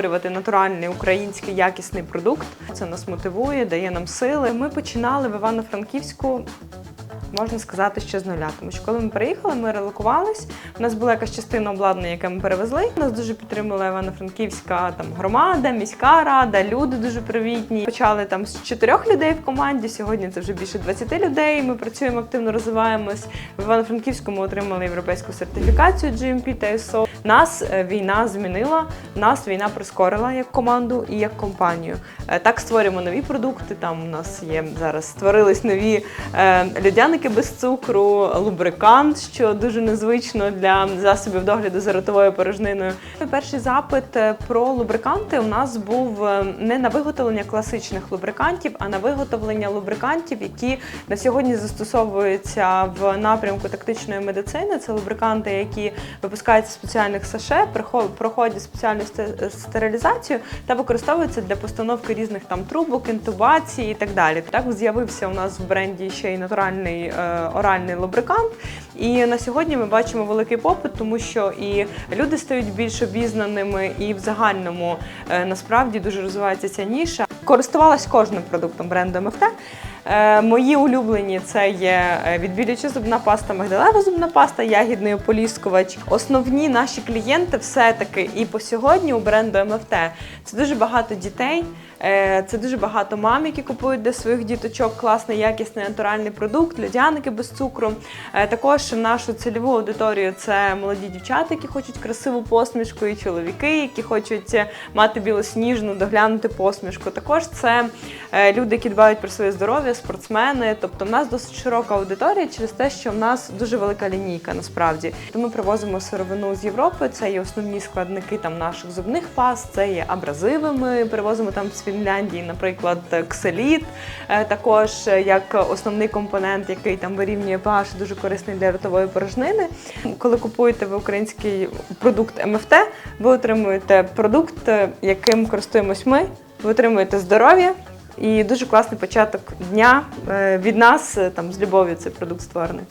створювати натуральний український якісний продукт. Це нас мотивує, дає нам сили. Ми починали в Івано-Франківську. Можна сказати, ще з нуля. Тому що коли ми приїхали, ми релокувались. У нас була якась частина обладнання, яке ми перевезли. Нас дуже підтримала Івано-Франківська там громада, міська рада, люди дуже привітні. Почали там з чотирьох людей в команді. Сьогодні це вже більше 20 людей. Ми працюємо активно, розвиваємось. В Івано-Франківську ми отримали європейську сертифікацію GMP та ISO. Нас е, війна змінила, нас війна прискорила як команду і як компанію. Е, Так створюємо нові продукти. Там у нас є зараз створились нові е, льодяники без цукру, лубрикант, що дуже незвично для засобів догляду за ротовою порожниною. Перший запит про лубриканти у нас був не на виготовлення класичних лубрикантів, а на виготовлення лубрикантів, які на сьогодні застосовуються в напрямку тактичної медицини. Це лубриканти, які випускаються в спеціальних саше, проходять спеціальну сте- стерилізацію та використовуються для постановки різних там трубок, інтубації і так далі. Так з'явився у нас в бренді ще й натуральний е, оральний лубрикант. І на сьогодні ми бачимо великий попит, тому що і люди стають більш обізнаними, і в загальному е, насправді дуже розвивається ця ніша. Користувалась кожним продуктом бренду МФТ. Е, Мої улюблені це є е, відбілююча зубна паста, мигдалева зубна паста, ягідний ополіскувач. Основні наші клієнти все-таки і по сьогодні у бренду МФТ це дуже багато дітей, е, це дуже багато мам, які купують для своїх діточок класний, якісний натуральний продукт, льодяники без цукру. Також нашу цільову аудиторію це молоді дівчата, які хочуть красиву посмішку, і чоловіки, які хочуть мати білосніжну, доглянути посмішку. Також це е, люди, які дбають про своє здоров'я, спортсмени. Тобто, в нас досить широка аудиторія через те, що в нас дуже велика лінійка насправді. То ми привозимо сировину з Європи. Це є основні складники там наших зубних паст, це є абразиви. Ми привозимо там з Фінляндії, наприклад, кселіт. Е, Також е, як основний компонент, який там вирівнює pH, дуже корисний для ротової порожнини. Коли купуєте ви український продукт МФТ, ви отримуєте продукт, яким користуємось ми. Ви отримуєте здоров'я і дуже класний початок дня е, від нас. е, Там з любов'ю цей продукт створений.